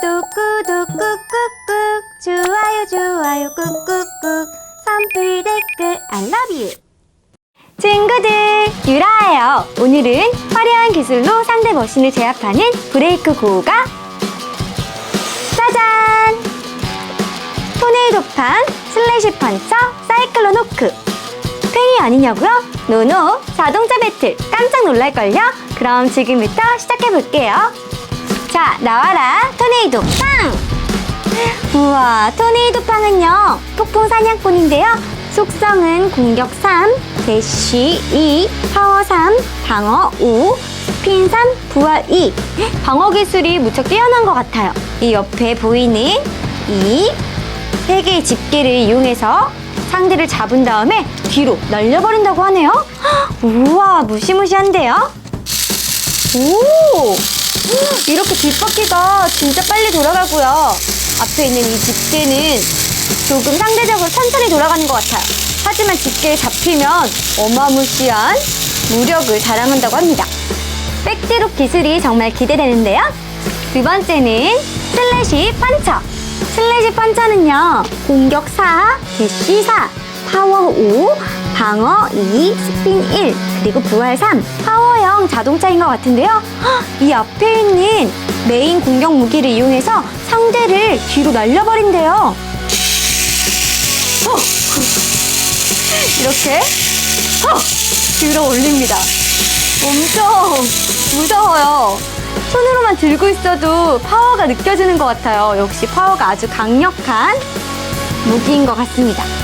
구독 구독 꾹꾹꾹. 좋아요 좋아요 꾹꾹꾹. 선불 댓글 I love you. 친구들 유라예요. 오늘은 화려한 기술로 상대 머신을 제압하는 브레이크 고우가 짜잔! 토네이도판 슬래시 펀처 사이클론 호크. 팽이 아니냐고요? 노노 자동차 배틀. 깜짝 놀랄걸요? 그럼 지금부터 시작해볼게요 자 나와라. 토네이도 빵! 우와 토네이도 빵은요 폭풍 사냥꾼인데요. 속성은 공격 3, 대쉬 2, 파워 3, 방어 5, 스핀 3, 부활 2 방어 기술이 무척 뛰어난 것 같아요. 이 옆에 보이는 이 세 개의 집게를 이용해서 상대를 잡은 다음에 뒤로 날려버린다고 하네요. 헉, 우와 무시무시한데요? 오! 이렇게 뒷바퀴가 진짜 빨리 돌아가고요. 앞에 있는 이 집게는 조금 상대적으로 천천히 돌아가는 것 같아요. 하지만 집게에 잡히면 어마무시한 무력을 자랑한다고 합니다. 백드롭 기술이 정말 기대되는데요. 두 번째는 슬래시 펀처. 슬래시 펀처는요, 공격 4, 대쉬 4, 파워 5, 방어 2, 스핀 1, 그리고 부활 3, 파워형 자동차인 것 같은데요. 헉, 이 앞에 있는 메인 공격 무기를 이용해서 상대를 뒤로 날려버린대요. 어! 이렇게 어! 들어 올립니다. 엄청 무서워요. 손으로만 들고 있어도 파워가 느껴지는 것 같아요. 역시 파워가 아주 강력한 무기인 것 같습니다.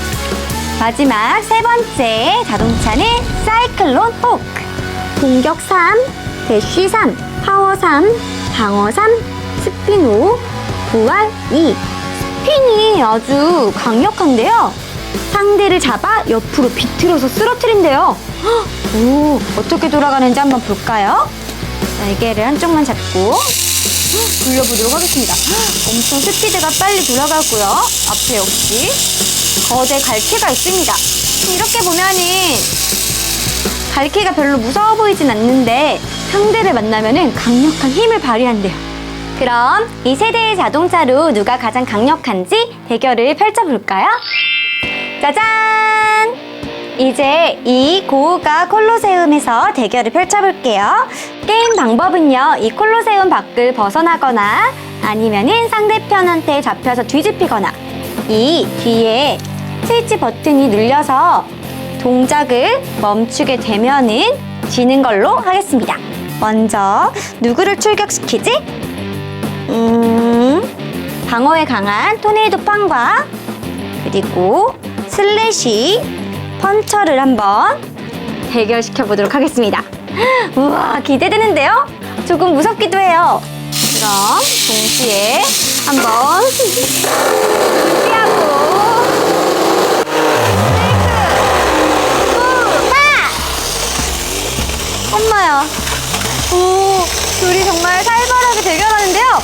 마지막 세 번째 자동차는 사이클론 호크. 공격 3, 대쉬 3, 파워 3, 방어 3, 스핀 5, 부활 2. 스핀이 아주 강력한데요. 상대를 잡아 옆으로 비틀어서 쓰러뜨린대요. 헉, 오, 어떻게 돌아가는지 한번 볼까요? 날개를 한쪽만 잡고 헉, 돌려보도록 하겠습니다. 헉, 엄청 스피드가 빨리 돌아가고요. 앞에 역시 거대 갈퀴가 있습니다. 이렇게 보면은 갈퀴가 별로 무서워 보이진 않는데 상대를 만나면은 강력한 힘을 발휘한대요. 그럼 이 세대의 자동차로 누가 가장 강력한지 대결을 펼쳐볼까요? 짜잔! 이제 이 고우가 콜로세움에서 대결을 펼쳐볼게요. 게임 방법은요, 이 콜로세움 밖을 벗어나거나 아니면은 상대편한테 잡혀서 뒤집히거나 이 뒤에 스위치 버튼이 눌려서 동작을 멈추게 되면은 지는 걸로 하겠습니다. 먼저 누구를 출격시키지? 음, 방어에 강한 토네이도 빵과 그리고 슬래시 펀처를 한번 대결시켜 보도록 하겠습니다. 우와, 기대되는데요? 조금 무섭기도 해요. 그럼 동시에 한번 피하고 엄마야. 오, 둘이 정말 살벌하게 대결하는데요.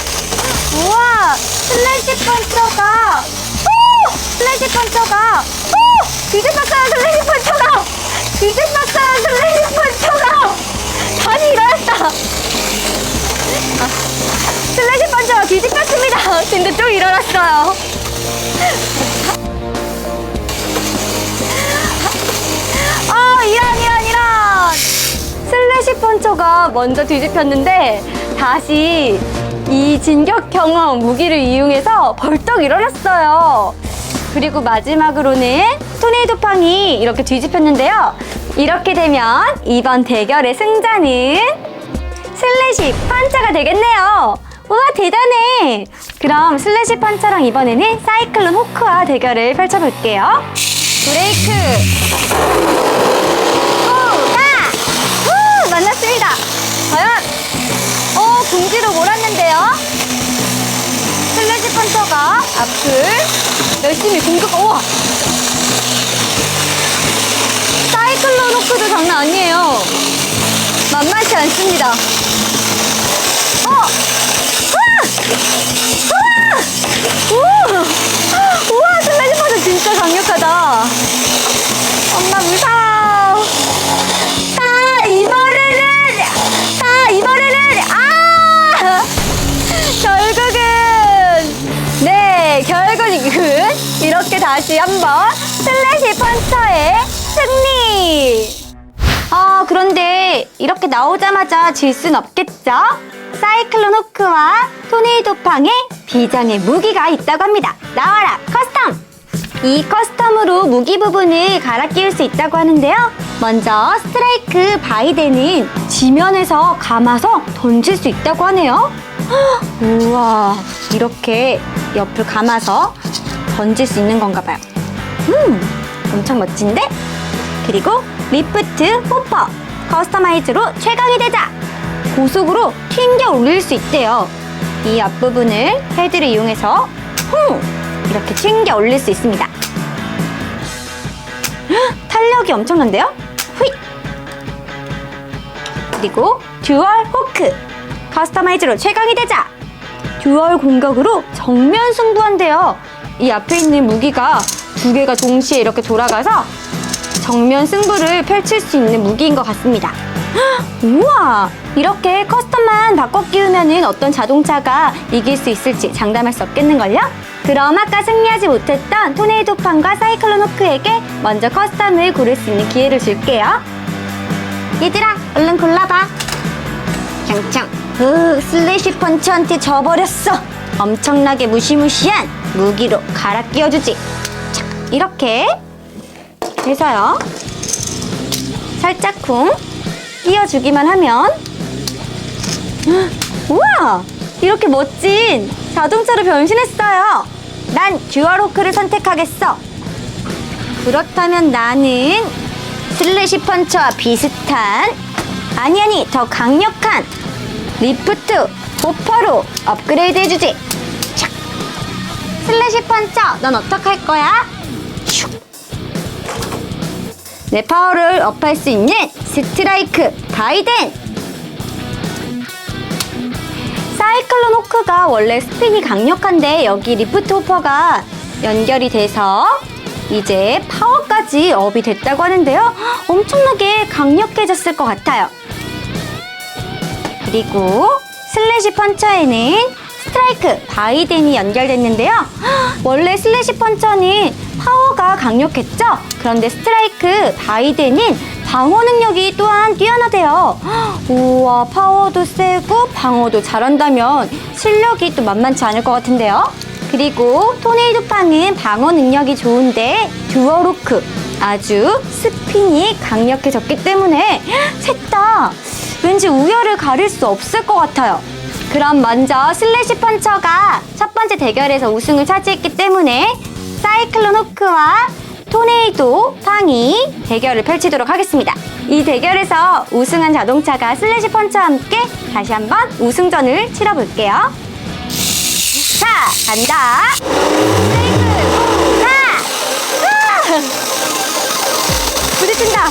우와, 슬래시 펀처가, 오! 슬래시 펀처가, 오! 뒤집혔어요, 슬래시 펀처가! 뒤집혔어요, 슬래시 펀처가! 다시 일어났다. 아, 펀처가 뒤집혔습니다. 근데 또 일어났어요. 아, 이런, 이런, 이런! 슬래시 펀처가 먼저 뒤집혔는데 다시 이 진격 경험 무기를 이용해서 벌떡 일어났어요. 그리고 마지막으로는 토네이도 팡이 이렇게 뒤집혔는데요. 이렇게 되면 이번 대결의 승자는 슬래시 펀처가 되겠네요. 우와 대단해. 그럼 슬래시 펀처랑 이번에는 사이클론 호크와 대결을 펼쳐볼게요. 브레이크 고가! 후! 만났습니다. 과연? 어, 궁지로 몰았는데요. 슬래시 펀처가 앞을 열심히 공격, 우와! 사이클론 호크도 장난 아니에요. 만만치 않습니다. 아! 우와! 우와, 슬라이드 버튼 진짜 강력하다. 엄마 무서워. 다 이번에는, 다 이번에는, 아! 결국은, 네, 결국은, 그, 이렇게 다시 한번 슬래시 펀쳐의 승리! 이렇게 나오자마자 질 순 없겠죠? 사이클론 호크와 토네이도 팡의 비장의 무기가 있다고 합니다. 나와라, 커스텀! 이 커스텀으로 무기 부분을 갈아 끼울 수 있다고 하는데요. 먼저 스트라이크 바이데는 지면에서 감아서 던질 수 있다고 하네요. 헉, 우와, 이렇게 옆을 감아서 던질 수 있는 건가 봐요. 음, 엄청 멋진데? 그리고 리프트 포퍼 커스터마이즈로 최강이 되자 고속으로 튕겨 올릴 수 있대요. 이 앞부분을 헤드를 이용해서 쿵 이렇게 튕겨 올릴 수 있습니다. 헉, 탄력이 엄청난데요? 휘! 그리고 듀얼 호크! 커스터마이즈로 최강이 되자 듀얼 공격으로 정면 승부한대요. 이 앞에 있는 무기가 두 개가 동시에 이렇게 돌아가서 정면 승부를 펼칠 수 있는 무기인 것 같습니다. 헉, 우와! 이렇게 커스텀만 바꿔 끼우면 어떤 자동차가 이길 수 있을지 장담할 수 없겠는걸요? 그럼 아까 승리하지 못했던 토네이도 판과 사이클론 호크에게 먼저 커스텀을 고를 수 있는 기회를 줄게요. 얘들아, 얼른 골라봐. 짱짱. 으, 슬래시 펀치한테 져버렸어. 엄청나게 무시무시한 무기로 갈아 끼워주지. 자, 이렇게 해서요. 살짝 쿵 끼워주기만 하면 헉, 우와! 이렇게 멋진 자동차로 변신했어요. 난 듀얼 호크를 선택하겠어. 그렇다면 나는 슬래시 펀처와 비슷한 아니 아니 더 강력한 리프트 호퍼로 업그레이드 해주지. 착. 슬래시 펀처 넌 어떡할 거야? 슉. 내 파워를 업할 수 있는 스트라이크 바이덴 사이클론 호크가 원래 스핀이 강력한데 여기 리프트 호퍼가 연결이 돼서 이제 파워까지 업이 됐다고 하는데요. 엄청나게 강력해졌을 것 같아요. 그리고 슬래시 펀처에는 스트라이크 바이덴이 연결됐는데요. 원래 슬래시 펀처는 파워가 강력했죠? 그런데 스트라이크 바이덴은 방어 능력이 또한 뛰어나대요. 우와, 파워도 세고 방어도 잘한다면 실력이 또 만만치 않을 것 같은데요. 그리고 토네이도 팡은 방어 능력이 좋은데 듀어로크 아주 스핀이 강력해졌기 때문에 셋다 왠지 우열을 가릴 수 없을 것 같아요. 그럼 먼저 슬래시 펀처가 첫 번째 대결에서 우승을 차지했기 때문에 사이클론 호크와 토네이도 팡이 대결을 펼치도록 하겠습니다. 이 대결에서 우승한 자동차가 슬래시 펀처와 함께 다시 한번 우승전을 치러볼게요. 자, 간다. 스트레이크. 하! 아! 부딪힌다.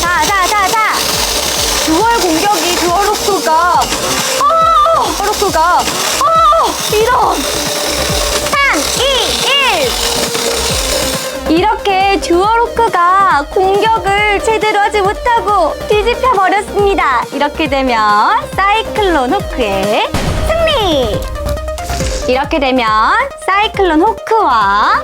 자, 자, 자, 자. 듀얼 공격이 듀얼 로크가. 어! 로크가. 어! 이런. 3, 2, 1. 이렇게 듀얼 호크가 공격을 제대로 하지 못하고 뒤집혀 버렸습니다. 이렇게 되면 사이클론 호크의 승리! 이렇게 되면 사이클론 호크와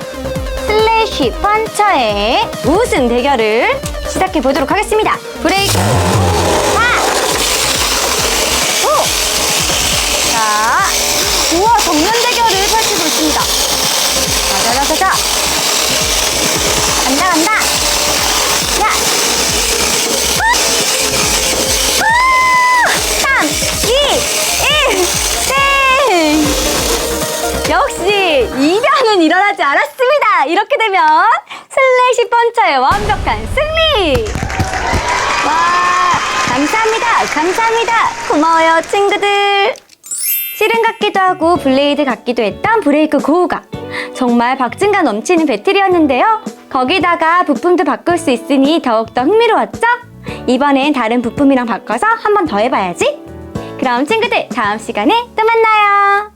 슬래시 펀처의 우승 대결을 시작해 보도록 하겠습니다. 브레이크! 자자자자자. 간다, 간다. 야! 아! 3, 2, 1, 땡! 역시 이변은 일어나지 않았습니다. 이렇게 되면 슬래시 펀처의 완벽한 승리! 와, 감사합니다. 감사합니다. 고마워요, 친구들. 실은 같기도 하고 블레이드 같기도 했던 브레이크 고우가 정말 박진감 넘치는 배틀이었는데요. 거기다가 부품도 바꿀 수 있으니 더욱더 흥미로웠죠? 이번엔 다른 부품이랑 바꿔서 한 번 더 해봐야지. 그럼 친구들 다음 시간에 또 만나요.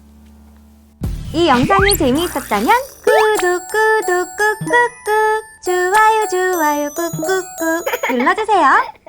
이 영상이 재미있었다면 구독 구독 꾹꾹꾹 좋아요 좋아요 꾹꾹꾹 눌러주세요.